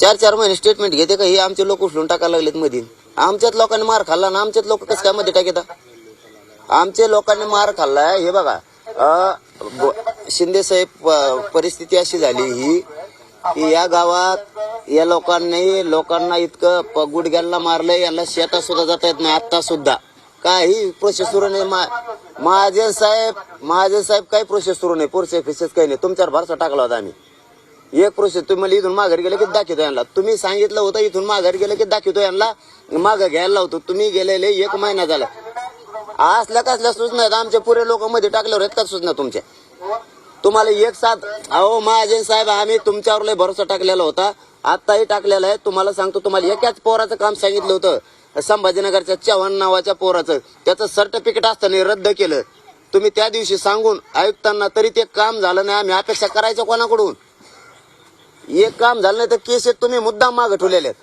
चार चार महिने स्टेटमेंट घेते का? हे आमचे लोक उचलून टाकायला लागलेत मधी आमच्याच लोकांनी मार खाल्ला ना? आमच्याच लोक कसं काय मध्ये टाकेता? आमच्या लोकांनी मार खाल्लाय हे बघा शिंदे साहेब परिस्थिती अशी झाली ही की या गावात या लोकांनी लोकांना इतकं प- गुडघ्यांना मारलंय यांना शेतात सुद्धा जाता येत नाही आता सुद्धा. काही प्रोसेस सुरू नाही मा- महाजन साहेब महाजन साहेब काही प्रोसेस सुरू नाही प्रोसेस काही नाही. तुमच्यावर भरसा टाकला होता आम्ही. एक प्रोसेस तुम्ही मला इथून माघारी गेलं की दाखवतो यांना. तुम्ही सांगितलं होतं इथून माघारी गेलं की दाखवतो यांना. मागं घ्यायला लावतो तुम्ही गेलेले एक महिना झाला. असल्या कसल्या सूचना आहेत? आमच्या पुरे लोक मध्ये टाकल्यावर आहेत का सूचना तुमच्या? तुम्हाला एक साथ अहो महाजन साहेब आम्ही तुमच्यावर लय भरोसा टाकलेला होता. आत्ताही टाकलेला आहे. तुम्हाला सांगतो तुम्हाला एकाच पोराचं काम सांगितलं होतं. संभाजीनगरच्या चव्हाण नावाच्या पोराचं. त्याचं सर्टिफिकेट असताना रद्द केलं. तुम्ही त्या दिवशी सांगून आयुक्तांना तरी ते काम झालं नाही. आम्ही अपेक्षा करायचं कोणाकडून? एक काम झालं नाही तर केस तुम्ही मुद्दाम मागे ठेवलेले आहेत.